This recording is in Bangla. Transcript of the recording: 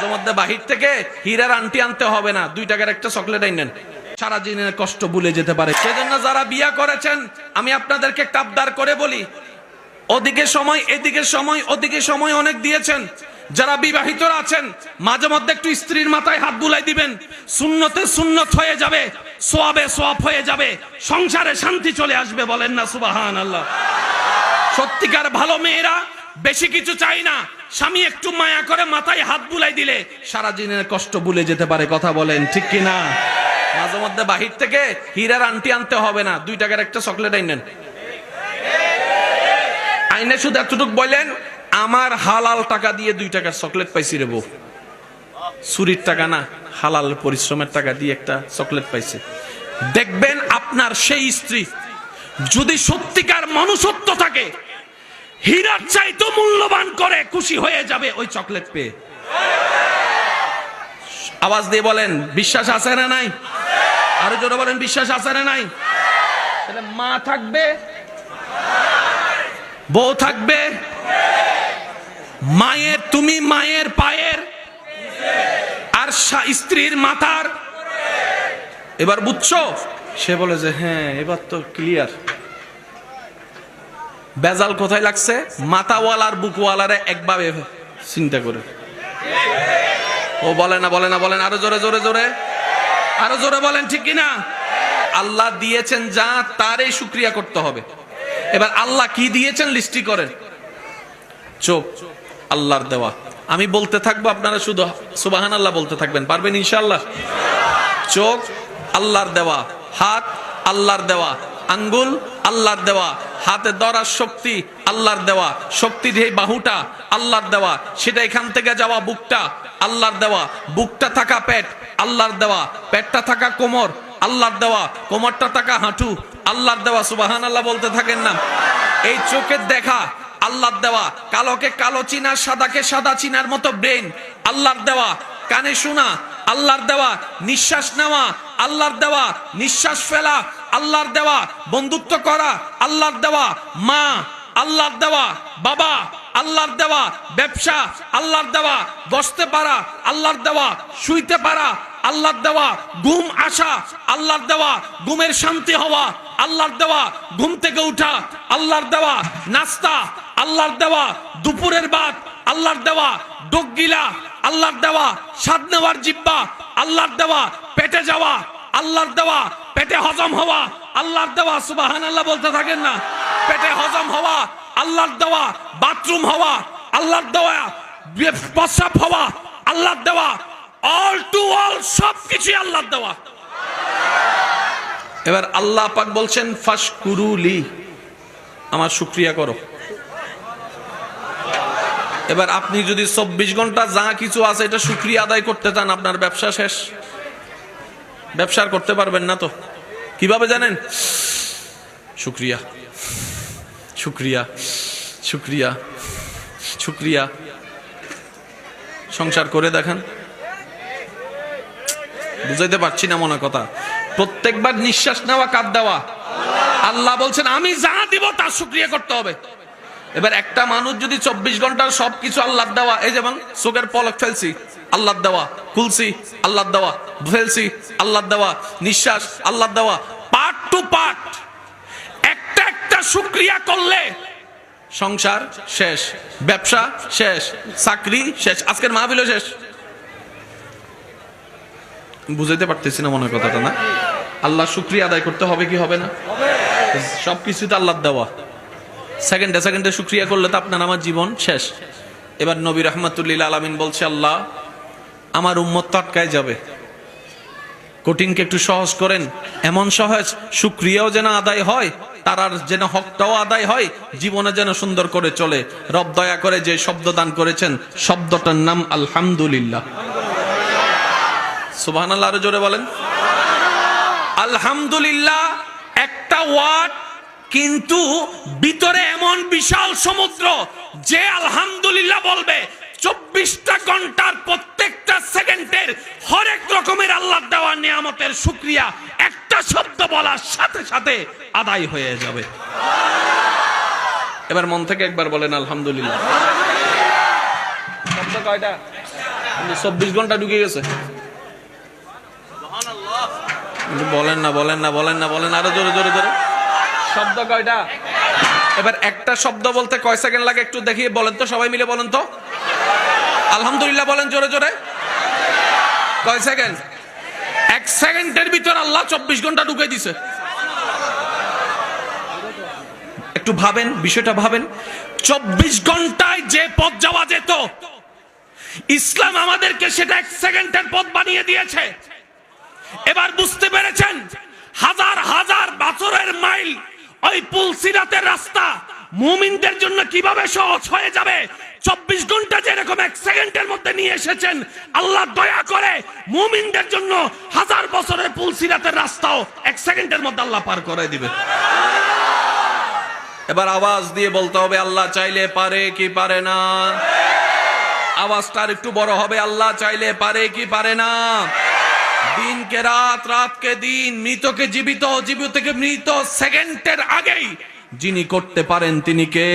মাঝে মধ্যে বাহির থেকে হীরার আন্টি আনতে হবে না। দুই টাকার একটা চকলেট আইনেন। সারা দিনের কষ্ট ভুলে যেতে পারে। সেজন্য যারা বিয়া করেছেন, আমি আপনাদেরকে একটা করে বলি, ওদিকে সময়, এদিকে সময়, ওদিকে সময় অনেক দিয়েছেন। যারা বিবাহিতরা আছেন মাঝে মধ্যে একটু স্ত্রীর মাথায় হাত বুলাই দিবেন। শূন্যতে শূন্যত হয়ে যাবে, সোয়াবে সোয়াব হয়ে যাবে, সংসারে শান্তি চলে আসবে বলেন না সুবাহান আল্লাহ সত্যিকার ভালো মেয়েরা বেশি কিছু চাই না। স্বামী একটু মায়া করে মাথায় হাত বুলাই দিলে সারা দিনের কষ্ট ভুলে যেতে পারে, কথা বলেন, ঠিক কি না মাঝে মধ্যে বাহির থেকে হীরার আন্টি আনতে হবে না। দুই টাকার একটা চকলেট আইনেন। আইনে শুধু এতটুকু বললেন আমার হালাল টাকা দিয়ে দুই টাকার চকলেট পাইছি রে বউ। চুরির টাকা না, হালাল পরিশ্রমের টাকা দিয়ে একটা চকলেট পাইছে। দেখবেন আপনার সেই স্ত্রী যদি সত্যিকার মনুষ্যত্ব থাকে হীরার চাইতো মূল্যবান করে খুশি হয়ে যাবে ওই চকলেট পেয়ে। আওয়াজ দিয়ে বলেন, বিশ্বাস আছে না নাই? আরও জোরে বলেন, বিশ্বাস আছে না নাই? তাহলে মা থাকবে, বউ থাকবে, মায়ের, তুমি মায়ের পায়ের, আর স্ত্রীর মাথার। এবার বুঝছ? সে বলে যে হ্যাঁ এবার তো ক্লিয়ার বেজাল কোথায় লাগছে? মাথাওয়ালার বুকওয়ালারে একভাবে চিন্তা করে। ও বলে না বলে না বলেন আরও জোরে জোরে জোরে। আরও জোরে বলেন, ঠিক কিনা? আল্লাহ দিয়েছেন যা, তারই শুক্রিয়া করতে হবে। এবার আল্লাহ কি দিয়েছেন লিস্টি করেন? চোখ, আল্লাহর দেওয়া। আমি বলতে থাকব, আপনারা শুধু সুবাহান আল্লাহ বলতে থাকবেন। পারবেন ইনশাল্লাহ চোখ, আল্লাহর দেওয়া। হাত, আল্লাহর দেওয়া। আঙ্গুল, আল্লাহর দেওয়া। হাতে ধরার শক্তি আল্লাহর দেওয়া, শক্তি যে বাহুটা আল্লাহর দেওয়া, সেটা এখান থেকে যাওয়া বুকটা আল্লাহর দেওয়া, বুকটা থাকা পেট আল্লাহর দেওয়া, পেটটা থাকা কোমর আল্লাহর দেওয়া, কোমরটা থাকা হাঁটু আল্লাহর দেওয়া সুবাহান আল্লাহ বলতে থাকেন না। এই চোখের দেখা আল্লাহর দেওয়া, কালোকে কালো চিনার সাদাকে সাদা চিনার মতো ব্রেন আল্লাহর দেওয়া, কানে শোনা আল্লাহর দেওয়া, নিঃশ্বাস নেওয়া আল্লাহর দেওয়া নিঃশ্বাস ফেলা আল্লাহর দেওয়া বন্ধুত্ব করা আল্লাহর দেওয়া মা আল্লাহর দেওয়া বাবা আল্লাহর দেওয়া ব্যবসা আল্লাহর দেওয়া বসতে পারা আল্লাহর দেওয়া শুইতে পারা আল্লাহর দেওয়া ঘুম আসা আল্লাহর দেওয়া ঘুমের শান্তি হওয়া আল্লাহর দেওয়া ঘুম থেকে উঠা আল্লাহর দেওয়া নাস্তা আল্লাহর দেওয়া দুপুরের বাদ আল্লাহর দেওয়া ডোকগিলা আল্লাহর দেওয়া স্বাদ নেওয়ার জিব্বা আল্লাহর দেওয়া পেটে যাওয়া, আল্লাহর দেওয়া পেটে হজম হওয়া, আল্লাহর দেওয়া সুবাহান আল্লাহ বলতে থাকেন না। পেটে হজম হওয়া, আল্লাহর দেওয়া বাথরুম হওয়া, আল্লাহর দেওয়া প্রস্রাব হওয়া, আল্লাহর দেওয়া অল টু অল সব কিছুই আল্লাহর দেওয়া। এবার আল্লাহ পাক বলছেন ফাস কুরুলি আমার শুক্রিয়া করো। এবার আপনি যদি চব্বিশ ঘণ্টা যা কিছু আছে এটা শুক্রিয়া আদায় করতে চান, আপনার ব্যবসা শেষ। ব্যবসার করতে পারবেন না তো। কীভাবে জানেন? শুক্রিয়া। শুক্রিয়া। শুক্রিয়া। শুক্রিয়া। সংসার করে দেখান। বুঝাইতে পারছি না মনে কথা। প্রত্যেকবার নিঃশ্বাস নেওয়া, কাঁদ দেওয়া। আল্লাহ বলছেন, আমি যা দিব তার শুক্রিয়া করতে হবে। এবার একটা মানুষ যদি চব্বিশ ঘণ্টার সবকিছু আল্লাহ দেওয়া, এই যেমন চোখের পলক ফেলছি আল্লাহ দেওয়া, খুলছি আল্লাহ দেওয়া, ফেলছি আল্লাহ দেওয়া, নিঃশ্বাস আল্লাহ দেওয়া পার্ট টু পার্ট একটা একটা শুক্রিয়া করলে সংসার শেষ, ব্যবসা শেষ, চাকরি শেষ, আজকের মাহফিলও শেষ। বুঝাইতে পারতেছি না মনে কথাটা না? আল্লাহ শুক্রিয়া আদায় করতে হবে কি হবে না? সবকিছু তো আল্লাহ দেওয়া। সেকেন্ডে সেকেন্ডে শুক্রিয়া করলে তো আপনার আমার জীবন শেষ। এবার নবী রহমতুল্লিল আলমিন বলছে, আল্লাহ, আমার উম্মত তো আটকায় যাবে। কঠিনকে একটু সহজ করেন। এমন সহজ শুক্রিয়াও যেন আদায় হয় তারার যেন হকটাও আদায় হয়, জীবনে যেন সুন্দর করে চলে। রব দয়া করে যে শব্দ দান করেছেন, শব্দটার নাম আলহামদুলিল্লাহ। সুবাহ আরও জোরে বলেন। আলহামদুলিল্লাহ, একটা ওয়ার্ড কিন্তু ভিতরে এমন বিশাল সমুদ্র যে আলহামদুলিল্লাহ বলবে, চব্বিশটা ঘণ্টার প্রত্যেকটা সেকেন্ডের হরেক রকমের আল্লাহ দেওয়া নিয়ামতের শুক্রিয়া, একটা শব্দ বলার সাথে সাথে আদায় হয়ে যাবে। এবার মন থেকে একবার বলেন, আলহামদুলিল্লাহ। শব্দ চব্বিশ ঘণ্টা ঢুকে গেছে। বলেন না বলেন না বলেন না, বলেন আরও জোরে জোরে জোরে। শব্দ কয়টা? এবার একটা শব্দ বলতে কয় সেকেন্ড লাগে একটু দেখিয়ে বলেন তো, সবাই মিলে বলেন তো। আলহামদুলিল্লাহ বলেন জোরে জোরে। কয় সেকেন্ড? এক সেকেন্ডের ভিতর আল্লাহ চব্বিশ ঘণ্টা ঢুকে দিছে। একটু ভাবেন, বিষয়টা ভাবেন। চব্বিশ ঘন্টায় যে পথ যাওয়া যেত, ইসলাম আমাদেরকে সেটা এক সেকেন্ডের পথ বানিয়ে দিয়েছে। এবার বুঝতে পেরেছেন, হাজার হাজার বছরের মাইল ওই পুল সিরাতের রাস্তা মুমিনদের জন্য কীভাবে সহজ হয়ে যাবে? চব্বিশ ঘণ্টা যেরকম এক সেকেন্ডের মধ্যে নিয়ে এসেছেন, আল্লাহ দয়া করে মুমিনদের জন্য হাজার বছরের পুল সিরাতের রাস্তাও এক সেকেন্ডের মধ্যে আল্লাহ পার করে দিবে এবার আওয়াজ দিয়ে বলতে হবে, আল্লাহ চাইলে পারে কি পারে না। আওয়াজটা আর একটু বড় হবে, আল্লাহ চাইলে পারে কি পারে না। দিনকে রাত, রাতকে দিন, মৃতকে জীবিত, জীবিতকে মৃত, সেকেন্ডের আগেই যিনি করতে পারেন তিনি কে?